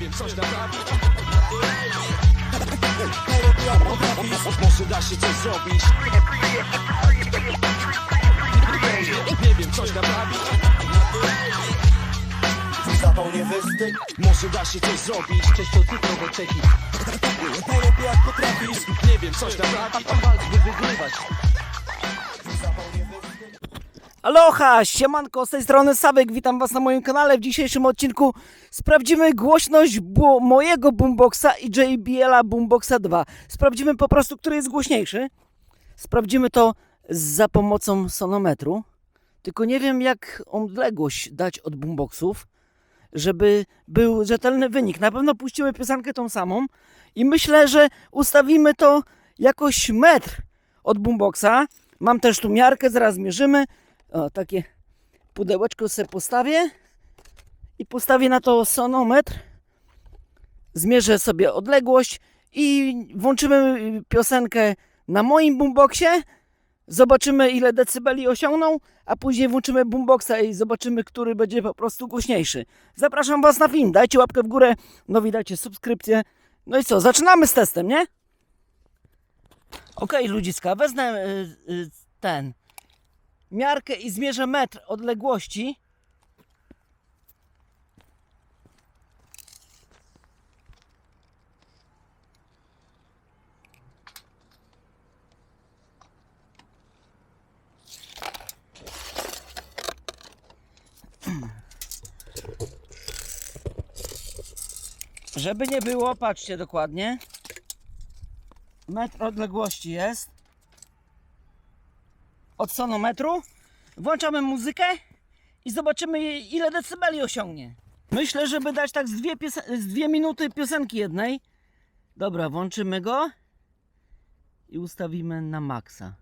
wiem, coś naprawić Może da. Się coś zrobić Nie wiem, coś naprawić Zawał nie wystyk, Może da się coś zrobić. Nowe czeki Najlepiej jak potrafisz. Nie wiem, coś naprawić Walcz by wygrywać Aloha, siemanko, z tej strony Sawek, witam was na moim kanale. W dzisiejszym odcinku sprawdzimy głośność mojego boomboxa i JBL-a Boomboxa 2. Sprawdzimy po prostu, który jest głośniejszy. Sprawdzimy to za pomocą sonometru. Tylko nie wiem, jak odległość dać od boomboxów, żeby był rzetelny wynik. Na pewno puścimy piosenkę tą samą i myślę, że ustawimy to jakoś metr od boomboxa. Mam też tu miarkę, zaraz mierzymy. O, takie pudełeczko sobie postawię i postawię na to sonometr. Zmierzę sobie odległość i włączymy piosenkę na moim boomboxie. Zobaczymy ile decybeli osiągną, a później włączymy boomboxa i zobaczymy, który będzie po prostu głośniejszy. Zapraszam Was na film, dajcie łapkę w górę, no widajcie subskrypcję. No i co, zaczynamy z testem, nie? Okej, ludziska, wezmę y, y, ten miarkę i zmierzę metr odległości. Żeby nie było, patrzcie dokładnie. Metr odległości jest od sonometru, włączamy muzykę i zobaczymy ile decybeli osiągnie. Myślę, żeby dać tak z dwie, z dwie minuty piosenki jednej. Dobra, włączymy go i ustawimy na maksa.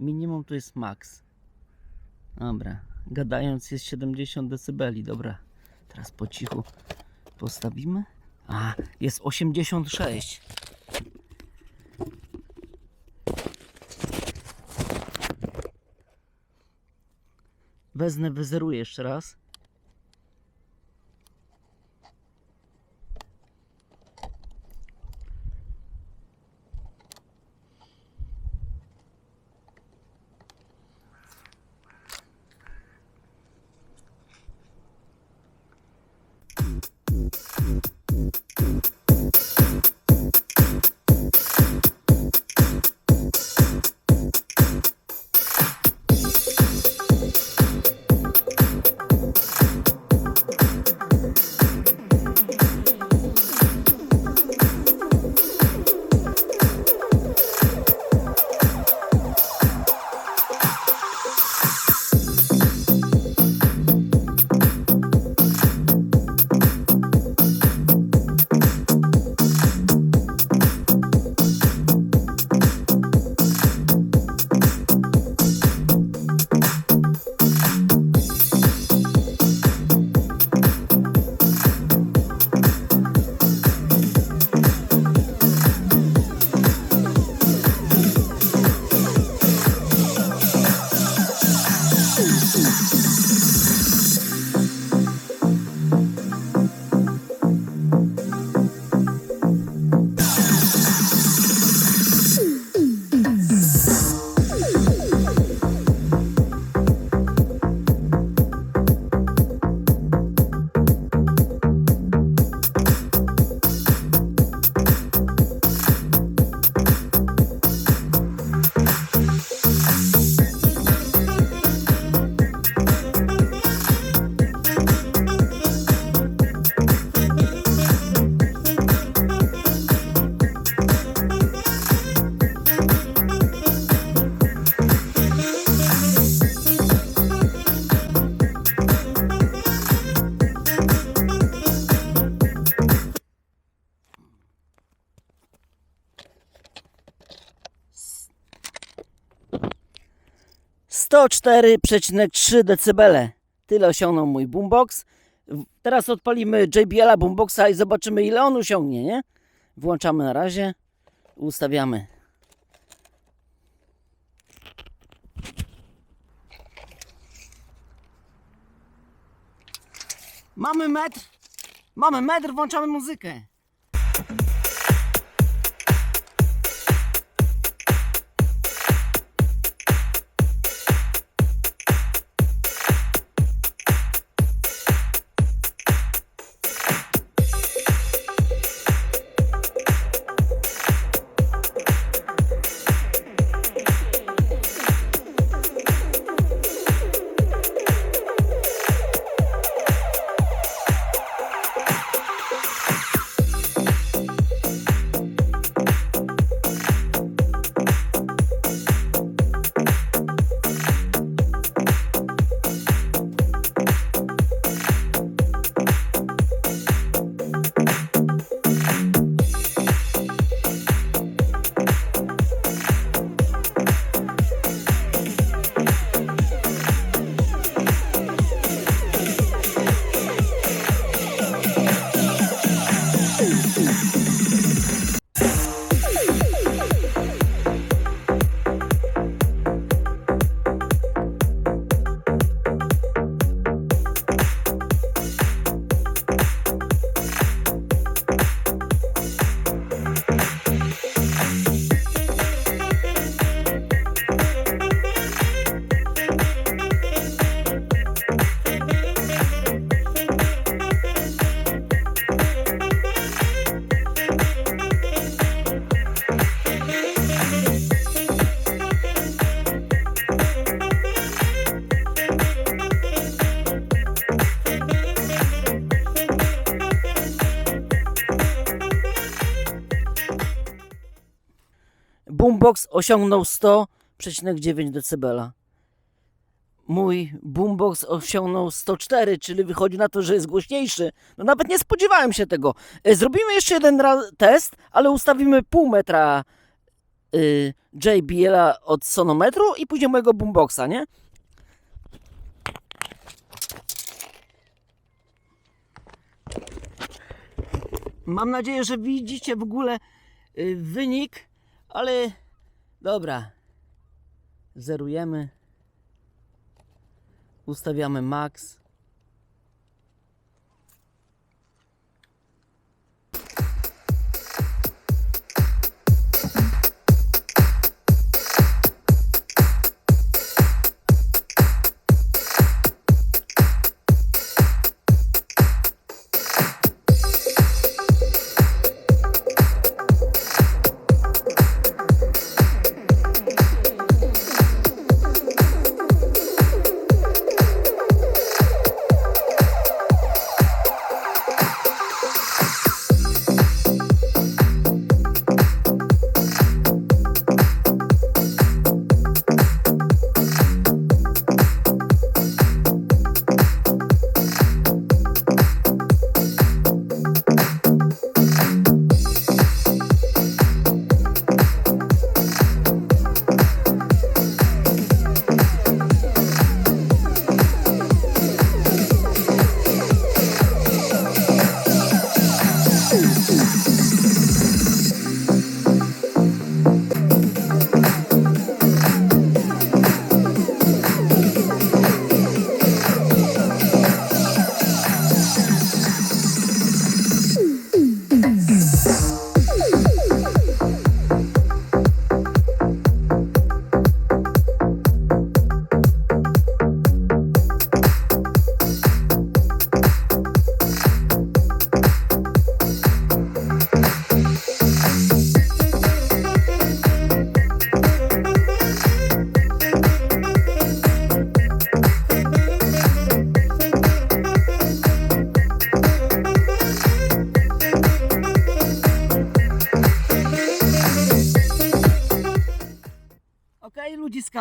Minimum to jest max. Dobra, gadając jest 70 decybeli. Dobra, teraz po cichu postawimy. A, jest 86. Wezmę, wyzeruję jeszcze raz. Sto cztery przecinek trzy decybele. Tyle osiągnął mój boombox. Teraz odpalimy JBL-a boomboxa i zobaczymy ile on osiągnie, nie? Włączamy na razie. Ustawiamy. Mamy metr Mamy metr, włączamy muzykę. Boombox osiągnął 100,9 dB. Mój boombox osiągnął 104, czyli wychodzi na to, że jest głośniejszy. No nawet nie spodziewałem się tego. E, Zrobimy jeszcze jeden test, ale ustawimy pół metra y, JBL-a od sonometru i później mojego boomboxa, nie? Mam nadzieję, że widzicie w ogóle y, wynik, ale dobra. Zerujemy. Ustawiamy max.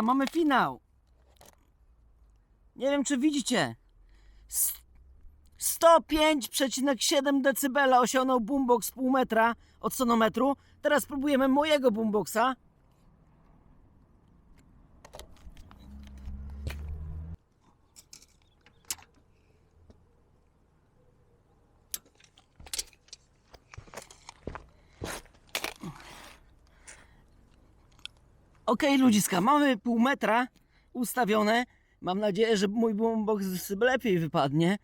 Mamy finał. Nie wiem, czy widzicie. S- 105,7 dB osiągnął boombox pół metra od sonometru. Teraz spróbujemy mojego boomboxa. Okej, ludziska, mamy pół metra ustawione. Mam nadzieję, że mój boombox lepiej wypadnie.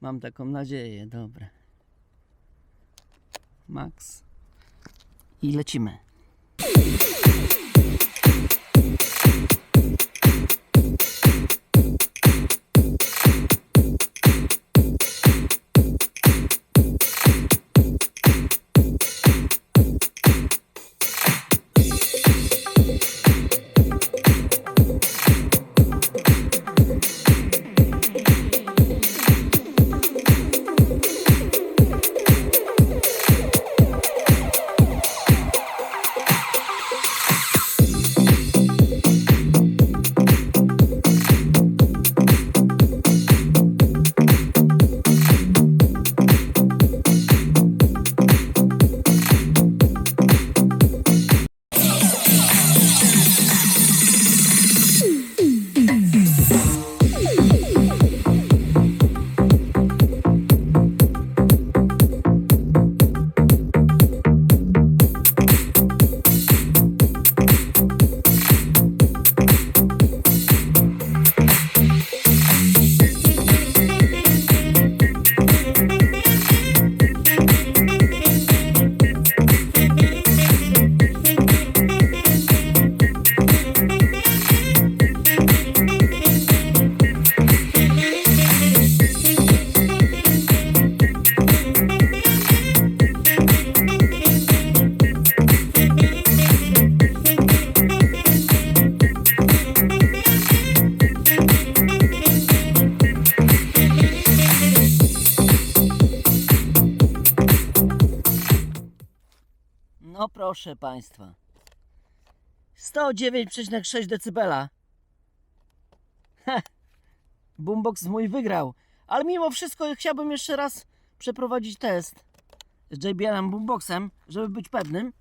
Mam taką nadzieję, dobra. Max. I lecimy. No proszę Państwa. 109,6 dB. Heh. Boombox mój wygrał. Ale mimo wszystko chciałbym jeszcze raz przeprowadzić test z JBL-em Boomboxem, żeby być pewnym.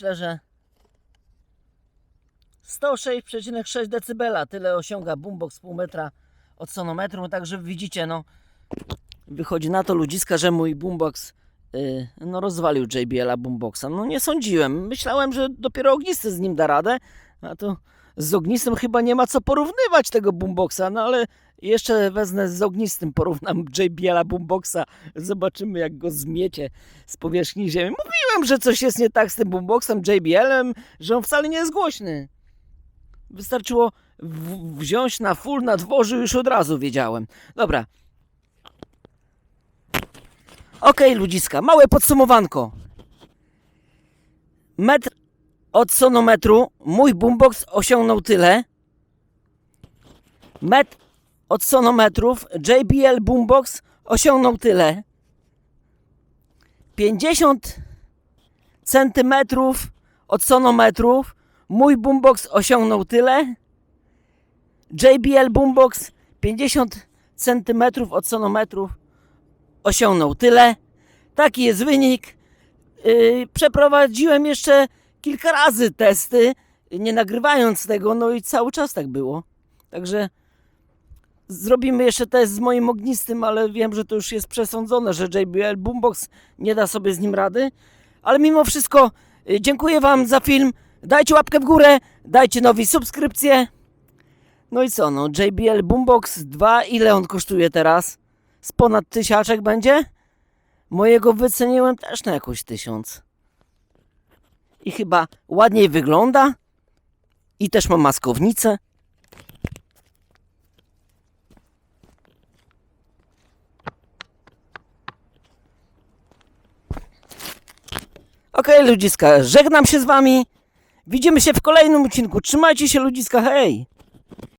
Myślę, że 106,6 dB tyle osiąga boombox pół metra od sonometru, także widzicie, no wychodzi na to ludziska, że mój boombox yy, no rozwalił JBL-a boomboxa. No nie sądziłem, myślałem, że dopiero ognisty z nim da radę, a to z ognistym chyba nie ma co porównywać tego boomboxa, no ale jeszcze wezmę z ognistym, porównam JBL-a boomboxa, zobaczymy jak go zmiecie z powierzchni ziemi. Mówiłem, że coś jest nie tak z tym boomboxem JBL-em, że on wcale nie jest głośny. Wystarczyło wziąć na full na dworzu już od razu wiedziałem. Dobra. Okej, ludziska, małe podsumowanko. Metr od sonometru mój boombox osiągnął tyle. Metr od sonometrów JBL boombox osiągnął tyle. 50 centymetrów od sonometrów mój boombox osiągnął tyle. JBL boombox 50 centymetrów od sonometrów osiągnął tyle. Taki jest wynik. Yy, przeprowadziłem jeszcze kilka razy testy, nie nagrywając tego, no i cały czas tak było. Także zrobimy jeszcze test z moim ognistym, ale wiem, że to już jest przesądzone, że JBL Boombox nie da sobie z nim rady. Ale mimo wszystko y, dziękuję Wam za film. Dajcie łapkę w górę, dajcie nowi subskrypcję. No i co, no JBL Boombox 2, ile on kosztuje teraz? Z ponad tysiaczek będzie? Mojego wyceniłem też na jakoś tysiąc. I chyba ładniej wygląda. I też ma maskownicę. Okej, ludziska, żegnam się z wami. Widzimy się w kolejnym odcinku. Trzymajcie się, ludziska, hej!